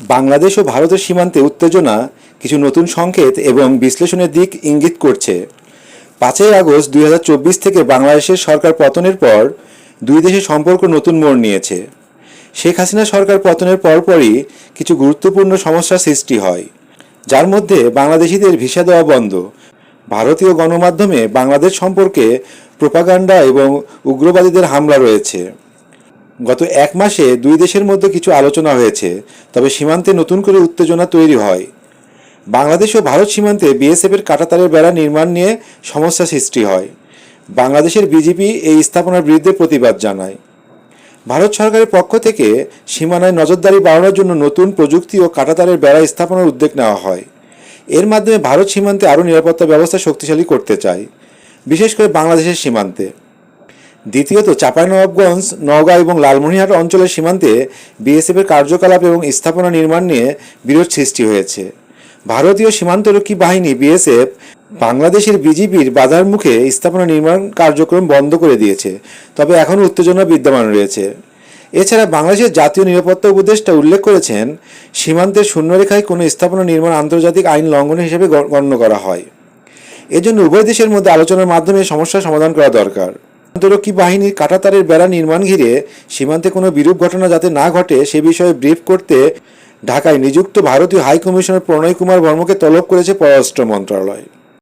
বাংলাদেশ ও ভারতের সীমান্তে উত্তেজনা, কিছু নতুন সংকেত এবং বিশ্লেষণের দিক ইঙ্গিত করছে। পাঁচই আগস্ট দুই হাজার চব্বিশ থেকে বাংলাদেশের সরকার পতনের পর দুই দেশের সম্পর্ক নতুন মোড় নিয়েছে। শেখ হাসিনা সরকার পতনের পরপরই কিছু গুরুত্বপূর্ণ সমস্যার সৃষ্টি হয়, যার মধ্যে বাংলাদেশিদের ভিসা দেওয়া বন্ধ। ভারতীয় গণমাধ্যমে বাংলাদেশ সম্পর্কে প্রোপাগান্ডা এবং উগ্রবাদীদের হামলা রয়েছে। গত এক মাসে দুই দেশের মধ্যে কিছু আলোচনা হয়েছে, তবে সীমান্তে নতুন করে উত্তেজনা তৈরি হয়। বাংলাদেশ ও ভারত সীমান্তে বিএসএফের কাঁটাতারের বেড়া নির্মাণ নিয়ে সমস্যা সৃষ্টি হয়। বাংলাদেশের বিজেপি এই স্থাপনার বিরুদ্ধে প্রতিবাদ জানায়। ভারত সরকারের পক্ষ থেকে সীমানায় নজরদারি বাড়ানোর জন্য নতুন প্রযুক্তি ও কাঁটাতারের বেড়া স্থাপনের উদ্যোগ নেওয়া হয়। এর মাধ্যমে ভারত সীমান্তে আরও নিরাপত্তা ব্যবস্থা শক্তিশালী করতে চায়, বিশেষ করে বাংলাদেশের সীমান্তে। দ্বিতীয়ত চাঁপাইনবাবগঞ্জ, নওগাঁ এবং লালমনিরহাট অঞ্চলের সীমান্তে বিএসএফের কার্যকলাপ এবং স্থাপনা নির্মাণ নিয়ে বিরোধ সৃষ্টি হয়েছে। ভারতীয় সীমান্তরক্ষী বাহিনী বিএসএফ বাংলাদেশের বিজিবির বাধার মুখে স্থাপনা নির্মাণ কার্যক্রম বন্ধ করে দিয়েছে, তবে এখনও উত্তেজনা বিদ্যমান রয়েছে। এছাড়া বাংলাদেশের জাতীয় নিরাপত্তা উপদেষ্টা উল্লেখ করেছেন, সীমান্তের শূন্যরেখায় কোনো স্থাপনা নির্মাণ আন্তর্জাতিক আইন লঙ্ঘন হিসেবে গণ্য করা হয়। এজন্য উভয় দেশের মধ্যে আলোচনার মাধ্যমে সমস্যার সমাধান করা দরকার। আন্তরক্ষী বাহিনীর কাটাতারের বেড়া নির্মাণ ঘিরে সীমান্তে কোনো বিরূপ ঘটনা যাতে না ঘটে সে বিষয়ে ব্রিফ করতে ঢাকায় নিযুক্ত ভারতীয় হাইকমিশনার প্রণয় কুমার বর্মকে তলব করেছে পররাষ্ট্র মন্ত্রণালয়।